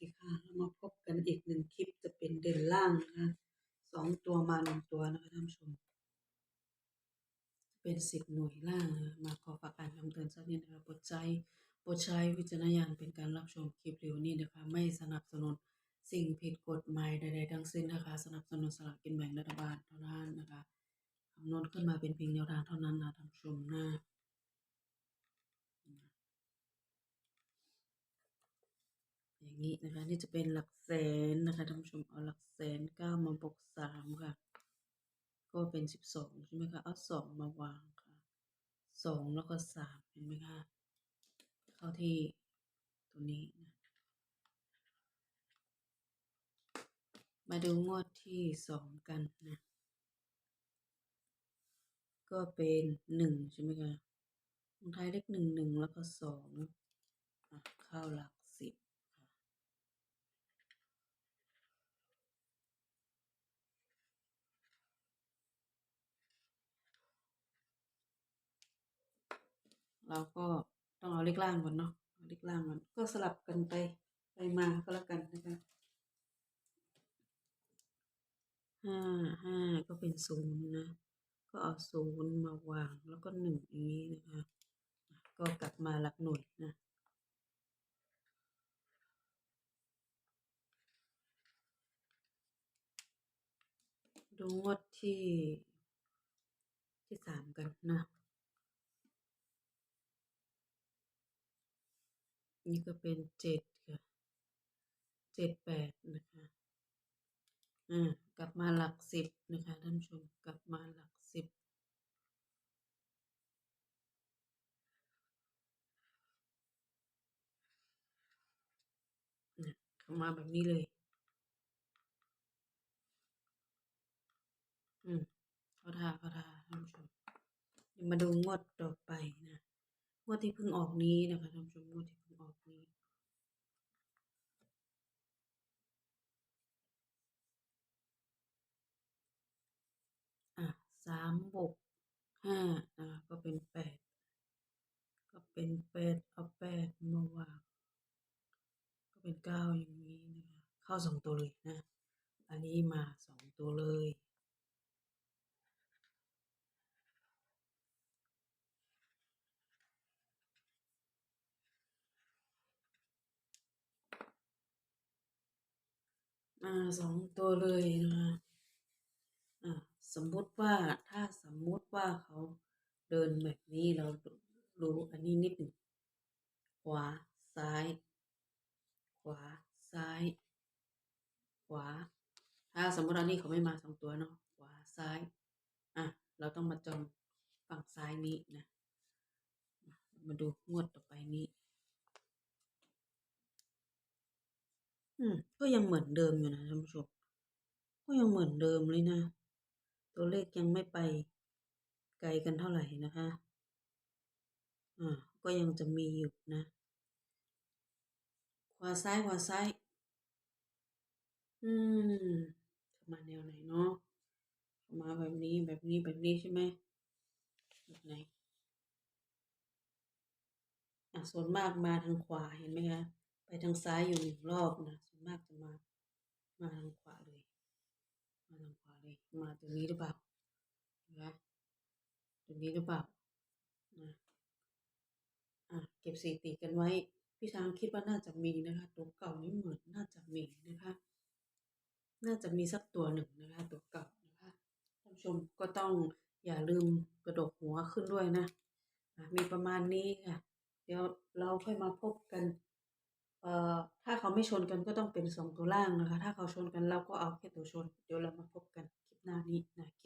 ดีค่ะเรามาพบกันอีกหนึ่งคลิปจะเป็นเด่นล่างนะคะสองตัวมาหนึ่งตัวนะคะท่านผู้ชม เป็นสิบหน่วยล่างนะคะมาขอฝากการคำเตือนสักนิดนะคะโปรดใช้โปรดใช้วิจารณญาณเป็นการรับชมคลิปวิดีโอนี้นะคะ ไม่สนับสนุนสิ่งผิดกฎหมายใดๆทั้งสิ้นนะคะ สนับสนุนสลากกินแบ่งรัฐบาลเท่านั้นนะคะคำนวณขึ้นมาเป็นเพียงแนวทางเท่านั้นนะท่านผู้ชมนะ อย่างนี้นะคะ นี่จะเป็นหลักแสนนะคะท่านผู้ชมเอาหลักแสนเก้ามาบวกสามค่ะ ก็เป็นสิบสองใช่ไหมคะเอาสองมาวางค่ะสองแล้วก็สามเห็นไหมคะเข้าที่ตัวนี้นะมาดูงวดที่สองกันนะ ก็เป็นหนึ่งใช่ไหมคะลงท้ายเลขหนึ่งหนึ่งแล้วก็สองเข้าหลักสิบ เราก็ต้องเอาเลขล่างก่อนเนาะเาเลขล่างก่อนก็สลับกันไปไปมาก็แล้วกันนะคะห้าห้าก็เป็นศูนย์นะ ก็เอาศูนย์มาวางแล้วก็หนึ่งอย่างนี้นะคะอะก็กลับมาหลักหน่วยนะดูงวดที่ที่สามกันนะ นี่ก็เป็นเจ็ดค่ะเจ็ดแปดนะคะอ่ากลับมาหลักสิบนะคะท่านชมกลับมาหลักสิบนะเข้ามาแบบนี้เลยอืมเขาทาเขาทาท่านผู้ชมมาดูงวดต่อไปนะงวดที่เพิ่งออกนี้นะคะท่านผู้ชมงวดที่ เพิ่งออกนี้อะสามบวกห้านะคะก็เป็นแปดก็เป็นแปดเอาแปดมาวางก็เป็นเก้าอย่างนี้นะคะเข้าสองตัวเลยนะ อันนี้มาสองตัวเลย มาสองตัวเลยนะคะอ่าสมมุติว่าถ้าสมมุติว่าเขาเดินแบบนี้เรารู้อันนี้นิดหนึ่งขวาซ้าย ขวาซ้าย ขวา ถ้าสมมติอันนี้เขาไม่มาสองตัวเนาะขวาซ้ายอะเราต้องมาจองฝั่งซ้ายนี้นะ มาดูงวดต่อไปนี้ อืม ก็ ยังเหมือนเดิมอยู่นะท่านผู้ชม ก็ยังเหมือนเดิมเลยนะ ตัวเลขยังไม่ไปไกลกันเท่าไหร่นะคะ อ่า ก็ยังจะมีอยู่นะ ขวาซ้ายขวาซ้าย อืมมาแนวไหนเนาะ มาแบบนี้แบบนี้แบบนี้ใช่ไหมแบบไหนอะส่วนมากมาทางขวาเห็นไหมคะ ไปทางซ้ายอยู่หนึ่งรอบนะ ส่วนมากจะมา มาทางขวาเลย มาทางขวาเลย มาตรงนี้หรือเปล่านะตรงนี้หรือเปล่านะอะเก็บสถิติกันไว้ พี่ช้างคิดว่าน่าจะมีนะคะตัวเก่านี่เหมือนน่าจะมีนะคะ น่าจะมีสักตัวหนึ่งนะคะตัวเก่านะคะท่านผู้ชมก็ต้องอย่าลืมกระดกหัวขึ้นด้วยนะอะมีประมาณนี้ค่ะ เดี๋ยวเราค่อยมาพบกันเอ่อถ้าเขาไม่ชนกันก็ต้องเป็นสองตัวล่างนะคะ ถ้าเขาชนกันเราก็เอาแค่ตัวชน เดี๋ยวเรามาพบกัน คลิปห